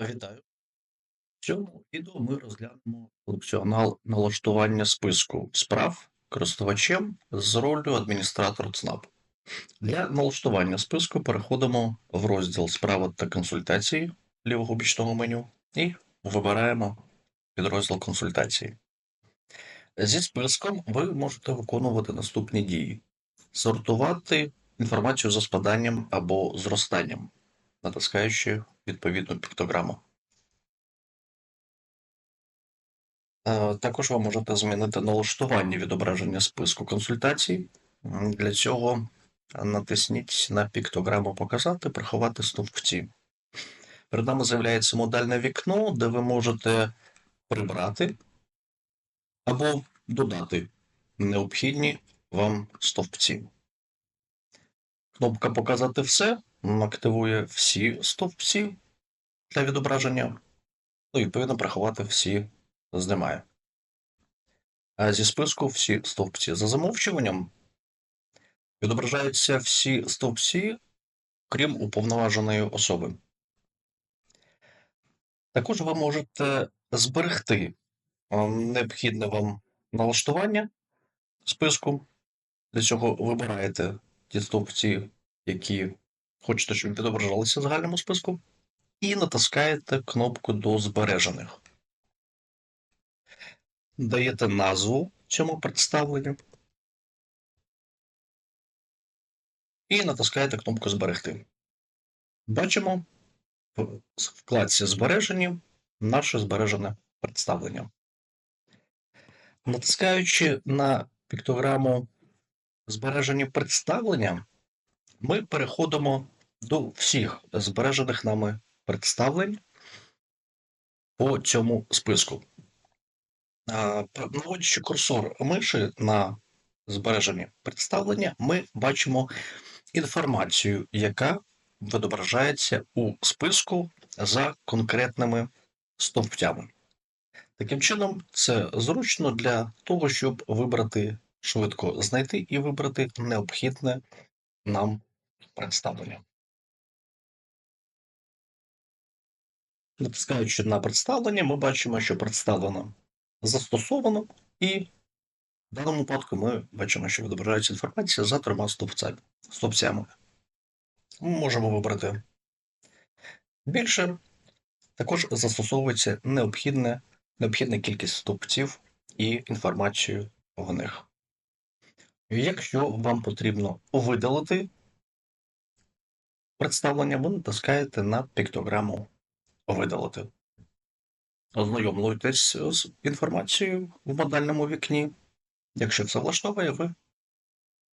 Вітаю. В цьому відео ми розглянемо функціонал налаштування списку справ користувачем з роллю адміністратор ЦНАП. Для налаштування списку переходимо в розділ Справи та консультації лівого бічного меню і вибираємо підрозділ консультації. Зі списком ви можете виконувати наступні дії: сортувати інформацію за спаданням або зростанням, натискаючи відповідну піктограму. Е, Також ви можете змінити налаштування відображення списку консультацій. Для цього натисніть на піктограму Показати, приховати стовпці. Перед нами з'являється модальне вікно, де ви можете прибрати або додати необхідні вам стовпці. Кнопка Показати все активує всі стовпці для відображення, ну і відповідно приховати всі знімає. А зі списку всі стовпці. За замовчуванням відображаються всі стовпці, крім уповноваженої особи. Також ви можете зберегти необхідне вам налаштування списку. Для цього вибираєте ті стовпці, які хочете, щоб відображалися в загальному списку, і натискаєте кнопку до збережених. Даєте назву цьому представленню і натискаєте кнопку Зберегти. Бачимо в вкладці Збережені наше збережене представлення. Натискаючи на піктограму Збережені представлення, ми переходимо до всіх збережених нами представлень по цьому списку. Наводячи курсор миші на збережені представлення, ми бачимо інформацію, яка відображається у списку за конкретними стовпцями. Таким чином, це зручно для того, щоб вибрати швидко знайти і вибрати необхідне нам представлення. Натискаючи на представлення, ми бачимо, що представлено застосовано, і в даному випадку ми бачимо, що відображається інформація за трьома стовпцями. Ми можемо вибрати більше. Також застосовується необхідне, необхідна кількість стовпців і інформацію в них. Якщо вам потрібно видалити представлення, ви натискаєте на піктограму видалити. Ознайомлюйтесь з інформацією в модальному вікні. Якщо все влаштовує, ви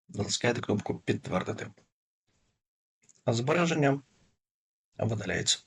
натискаєте кнопку Підтвердити. Збереження видаляється.